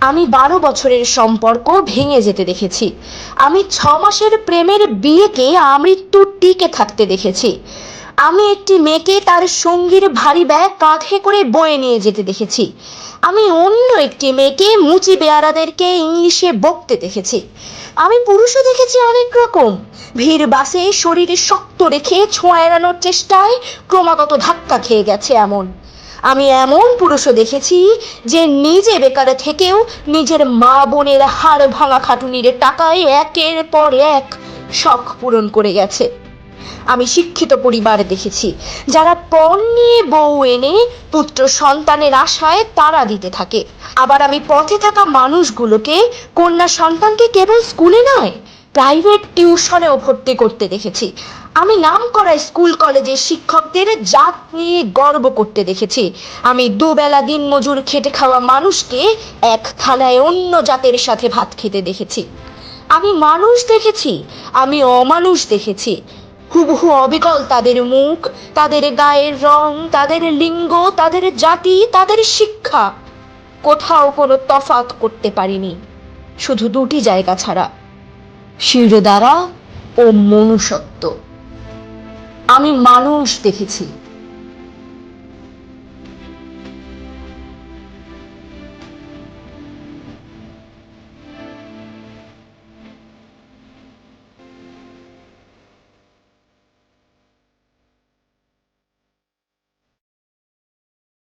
আমি বারো বছরের সম্পর্ক ভেঙে যেতে দেখেছি। আমি ছ মাসের প্রেমের বিয়েকে আমৃত্যু টিকে থাকতে দেখেছি। আমি একটি মেয়েকে তার সঙ্গীর ভারী ব্যাগ কাঁধে করে বয়ে নিয়ে যেতে দেখেছি। আমি অন্য একটি মেয়েকে মুচি বেয়ারাদেরকে ইংলিশে বকতে দেখেছি। আমি পুরুষও দেখেছি অনেক রকম। ভিড় বাসে শরীরে শক্ত রেখে ছোঁয়া এড়ানোর চেষ্টায় ক্রমাগত ধাক্কা খেয়ে গেছে এমন। আমি এমন পুরুষও দেখেছি যে নিজে বেকার থেকেও নিজের মা বোনের হাড় ভাঙা খাটুনির টাকায় একের পর এক শখ পূরণ করে গেছে। আমি শিক্ষিত পরিবার দেখেছি, যারা পণ নিয়ে বউ এনে পুত্র সন্তানের আশায় তারা দিতে থাকে। আবার আমি পথে থাকা মানুষগুলোকে কন্যা সন্তানকে কেবল স্কুলে নয় প্রাইভেট টিউশনেও ভর্তি করতে দেখেছি। আমি নাম করা স্কুল কলেজের শিক্ষকদের জাত নিয়ে গর্ব করতে দেখেছি। আমি দুবেলা দিন মজুর খেটে খাওয়া মানুষকে এক থালায় অন্য জাতের সাথে ভাত খেতে দেখেছি। আমি মানুষ দেখেছি, আমি অমানুষ দেখেছি। হুবহু অবিকল তাদের মুখ, তাদের গায়ের রং, তাদের লিঙ্গ, তাদের জাতি, তাদের শিক্ষা। কোথাও কোনো তফাৎ করতে পারিনি। শুধু দুটি জায়গা ছাড়া। শিরদাঁড়া ও মনুষ্যত্ব। আমি মানুষ দেখেছি।